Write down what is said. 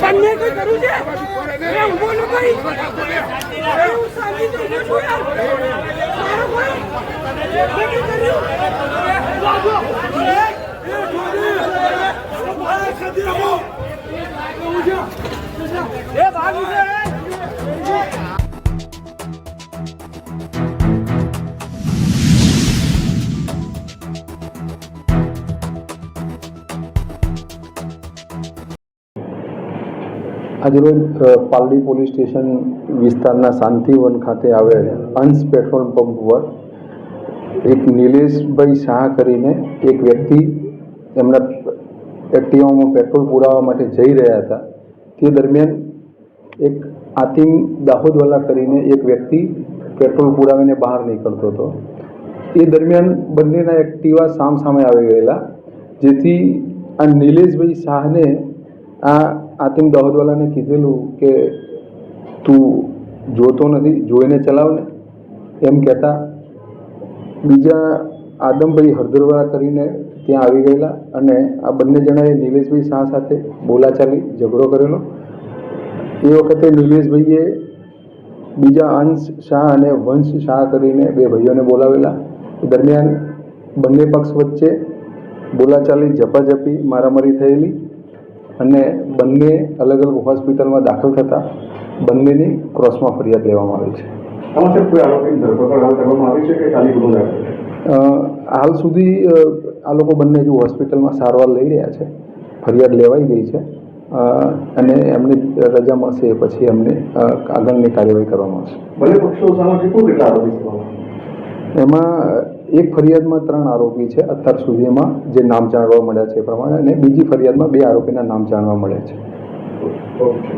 બંને કોઈ કરું છે? એ ઊભો ન કરી. હું શાંતિથી ઊભો છું. યાર મારો કોઈ નથી કર્યું લાગો એ જોડી એ ભાગી છે આજરોજ પાલડી પોલીસ સ્ટેશન વિસ્તારના શાંતિવન ખાતે આવેલ અંશ પેટ્રોલ પંપ પર એક નિલેશભાઈ શાહ કરીને એક વ્યક્તિ એમના એક્ટિવામાં પેટ્રોલ પુરાવવા માટે જઈ રહ્યા હતા. તે દરમિયાન એક આતિમ દાહોદવાલા કરીને એક વ્યક્તિ પેટ્રોલ પુરાવીને બહાર નીકળતો હતો. એ દરમિયાન બંનેના એક્ટિવા સામ સામે આવી ગયેલા, જેથી આ નિલેશભાઈ શાહને આ આતિમ દાહોદવાલાને કીધેલું કે, તું જોતો નથી, જોઈને ચલાવને. એમ કહેતા બીજા આદમભાઈ હરદરવા કરીને ત્યાં આવી ગયેલા અને આ બંને જણાએ નિલેશભાઈ શાહ સાથે બોલાચાલી ઝઘડો કરેલો. એ વખતે નિલેશભાઈએ બીજા અંશ શાહ અને વંશ શાહ કરીને બે ભાઈઓને બોલાવેલા. દરમિયાન બંને પક્ષ વચ્ચે બોલાચાલી ઝપાઝપી મારામારી થયેલી અને બંને અલગ અલગ હોસ્પિટલમાં દાખલ થતાં બંનેની ક્રોસમાં ફરિયાદ લેવામાં આવી છે. હાલ સુધી આ લોકો બંને જો હોસ્પિટલમાં સારવાર લઈ રહ્યા છે ફરિયાદ લેવાઈ ગઈ છે અને એમની રજા મળશે પછી એમને આગળની કાર્યવાહી કરવામાં આવશે. બંને પક્ષો સામે કેટલું કેટલા આરોપી એમાં એક ફરિયાદમાં ત્રણ આરોપી છે અત્યાર સુધીમાં જે નામ જાણવા મળ્યા છે એ પ્રમાણે અને બીજી ફરિયાદમાં બે આરોપીના નામ જાણવા મળ્યા છે. ઓકે.